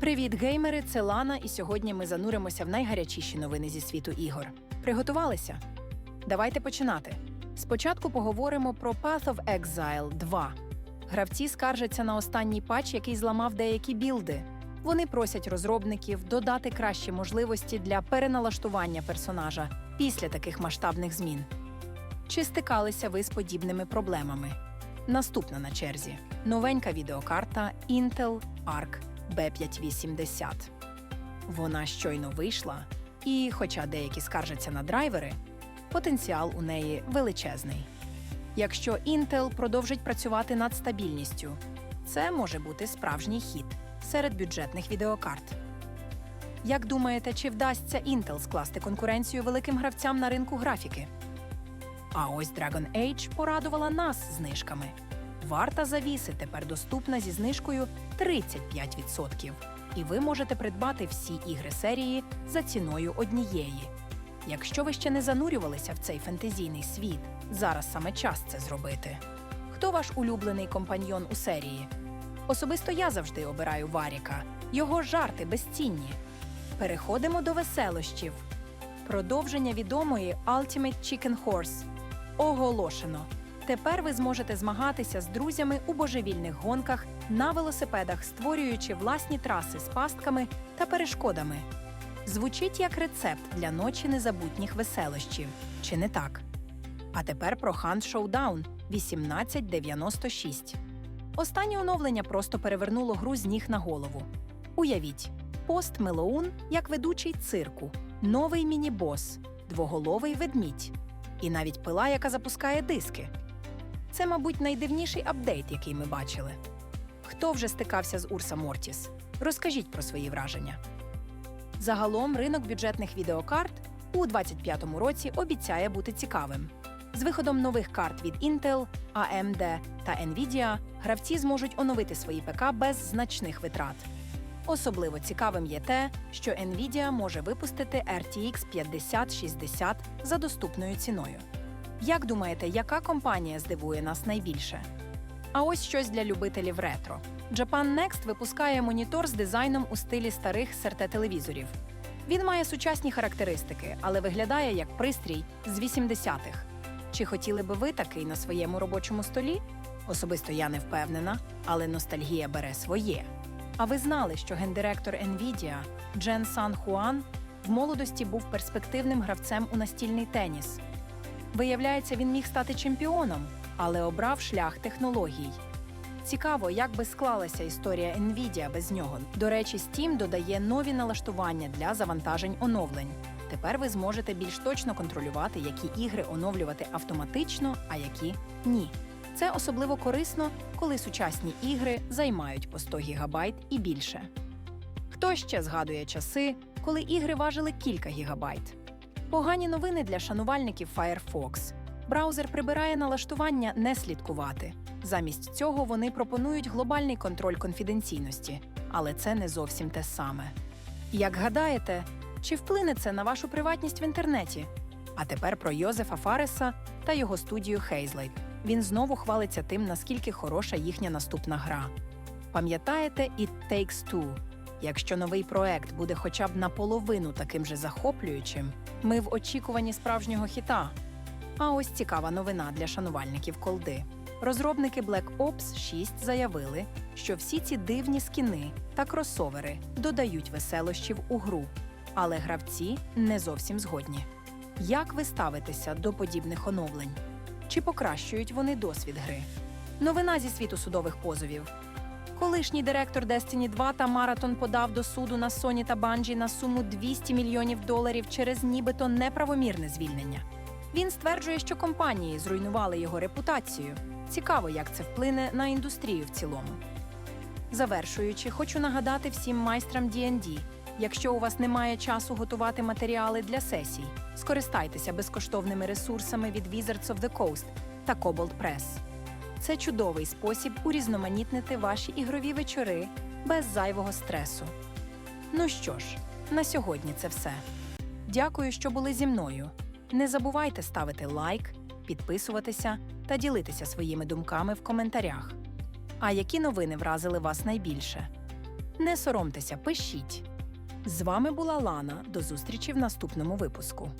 Привіт, геймери! Це Лана, і сьогодні ми зануримося в найгарячіші новини зі світу ігор. Приготувалися? Давайте починати. Спочатку поговоримо про Path of Exile 2. Гравці скаржаться на останній патч, який зламав деякі білди. Вони просять розробників додати кращі можливості для переналаштування персонажа після таких масштабних змін. Чи стикалися ви з подібними проблемами? Наступна на черзі новенька відеокарта Intel Arc B580. Вона щойно вийшла, і, хоча деякі скаржаться на драйвери, потенціал у неї величезний. Якщо Intel продовжить працювати над стабільністю, це може бути справжній хід серед бюджетних відеокарт. Як думаєте, чи вдасться Intel скласти конкуренцію великим гравцям на ринку графіки? А ось Dragon Age порадувала нас знижками. Варта завіси тепер доступна зі знижкою 35%. І ви можете придбати всі ігри серії за ціною однієї. Якщо ви ще не занурювалися в цей фентезійний світ, зараз саме час це зробити. Хто ваш улюблений компаньйон у серії? Особисто я завжди обираю Варіка. Його жарти безцінні. Переходимо до веселощів. Продовження відомої Ultimate Chicken Horse оголошено. Тепер ви зможете змагатися з друзями у божевільних гонках на велосипедах, створюючи власні траси з пастками та перешкодами. Звучить як рецепт для ночі незабутніх веселощів, чи не так? А тепер про Hunt Showdown 1896. Останнє оновлення просто перевернуло гру з ніг на голову. Уявіть, пост Мелоун як ведучий цирку, новий міні-бос, двоголовий ведмідь і навіть пила, яка запускає диски. Це, мабуть, найдивніший апдейт, який ми бачили. Хто вже стикався з Урса Мортіс? Розкажіть про свої враження. Загалом ринок бюджетних відеокарт у 2025 році обіцяє бути цікавим. З виходом нових карт від Intel, AMD та Nvidia гравці зможуть оновити свої ПК без значних витрат. Особливо цікавим є те, що Nvidia може випустити RTX 5060 за доступною ціною. Як думаєте, яка компанія здивує нас найбільше? А ось щось для любителів ретро. Japan Next випускає монітор з дизайном у стилі старих SRT-телевізорів. Він має сучасні характеристики, але виглядає як пристрій з 80-х. Чи хотіли би ви такий на своєму робочому столі? Особисто я не впевнена, але ностальгія бере своє. А ви знали, що гендиректор Nvidia Джен Сан Хуан в молодості був перспективним гравцем у настільний теніс. Виявляється, він міг стати чемпіоном, але обрав шлях технологій. Цікаво, як би склалася історія Nvidia без нього. До речі, Steam додає нові налаштування для завантажень оновлень. Тепер ви зможете більш точно контролювати, які ігри оновлювати автоматично, а які ні. Це особливо корисно, коли сучасні ігри займають по 100 гігабайт і більше. Хто ще згадує часи, коли ігри важили кілька гігабайт? Погані новини для шанувальників Firefox. Браузер прибирає налаштування не слідкувати. Замість цього вони пропонують глобальний контроль конфіденційності, але це не зовсім те саме. Як гадаєте, чи вплине це на вашу приватність в інтернеті? А тепер про Йозефа Фареса та його студію Hazelight. Він знову хвалиться тим, наскільки хороша їхня наступна гра. Пам'ятаєте It Takes Two? Якщо новий проект буде хоча б наполовину таким же захоплюючим, ми в очікуванні справжнього хіта. А ось цікава новина для шанувальників колди. Розробники Black Ops 6 заявили, що всі ці дивні скіни та кросовери додають веселощів у гру, але гравці не зовсім згодні. Як ви ставитеся до подібних оновлень? Чи покращують вони досвід гри? Новина зі світу судових позовів. Колишній директор Destiny 2 та Marathon подав до суду на Sony та Bungie на суму 200 мільйонів доларів через нібито неправомірне звільнення. Він стверджує, що компанії зруйнували його репутацію. Цікаво, як це вплине на індустрію в цілому. Завершуючи, хочу нагадати всім майстрам D&D, якщо у вас немає часу готувати матеріали для сесій, скористайтеся безкоштовними ресурсами від Wizards of the Coast та Cobalt Press. Це чудовий спосіб урізноманітнити ваші ігрові вечори без зайвого стресу. Ну що ж, на сьогодні це все. Дякую, що були зі мною. Не забувайте ставити лайк, підписуватися та ділитися своїми думками в коментарях. А які новини вразили вас найбільше? Не соромтеся, пишіть. З вами була Лана. До зустрічі в наступному випуску.